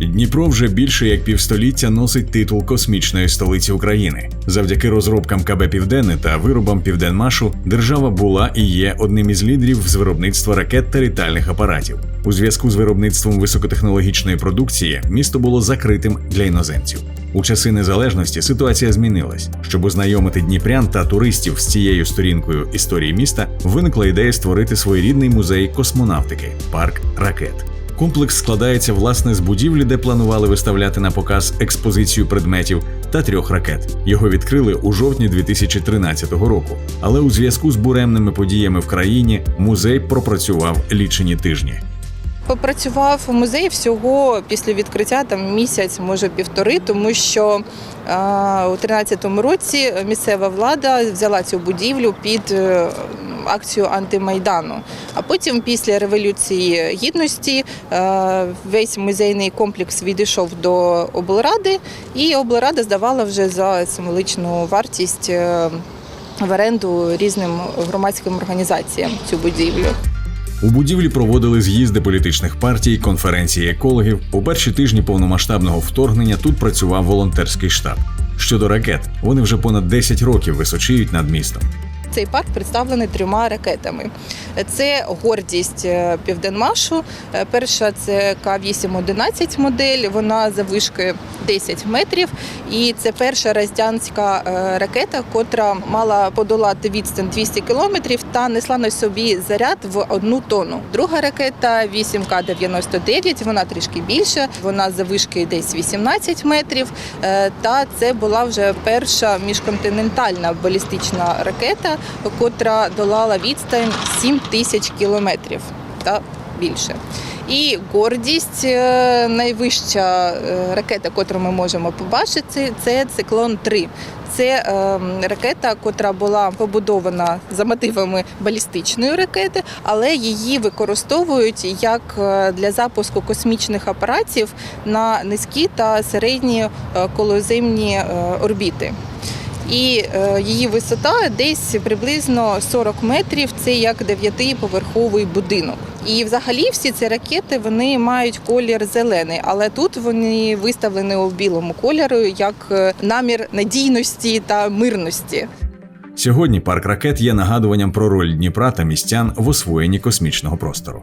Дніпро вже більше як півстоліття носить титул космічної столиці України. Завдяки розробкам КБ Південне та виробам Південмашу держава була і є одним із лідерів з виробництва ракет та літальних апаратів. У зв'язку з виробництвом високотехнологічної продукції місто було закритим для іноземців. У часи незалежності ситуація змінилась. Щоб ознайомити дніпрян та туристів з цією сторінкою історії міста, виникла ідея створити своєрідний музей космонавтики парк ракет. Комплекс складається власне з будівлі, де планували виставляти на показ експозицію предметів та трьох ракет. Його відкрили у жовтні 2013 року. Але у зв'язку з буремними подіями в країні музей пропрацював лічені тижні. Попрацював у музеї всього після відкриття там місяць, може півтори, тому що е, у 2013 році місцева влада взяла цю будівлю під е, акцію антимайдану. А потім, після революції гідності, е, весь музейний комплекс відійшов до облради, і облрада здавала вже за символичну вартість е, в оренду різним громадським організаціям цю будівлю. У будівлі проводили з'їзди політичних партій, конференції екологів. У перші тижні повномасштабного вторгнення тут працював волонтерський штаб. Щодо ракет, вони вже понад 10 років височіють над містом. Цей парк представлений трьома ракетами. Це гордість е, Південмашу. Е, Перша це К-811 модель. Вона завишки 10 метрів. І це перша радянська е, ракета, котра мала подолати відстань 200 кілометрів та несла на собі заряд в одну тонну. Друга ракета 8К-99, вона трішки більша. Вона завишки десь 18 метрів. Та це була вже перша міжконтинентальна балістична ракета, котра долала відстань 7 тисяч кілометрів та більше. І гордість е, найвища е, ракета, яку ми можемо побачити, це циклон 3 Це е, ракета, котра була побудована за мотивами балістичної ракети, але її використовують як для запуску космічних апаратів на низькі та середні колоземні орбіти. І е, її висота десь приблизно 40 метрів. Це як дев'ятиповерховий будинок. І взагалі всі ці ракети вони мають колір зелений, але тут вони виставлені у білому кольору як е, намір надійності та мирності. Сьогодні парк ракет є нагадуванням про роль Дніпра та містян в освоєнні космічного простору.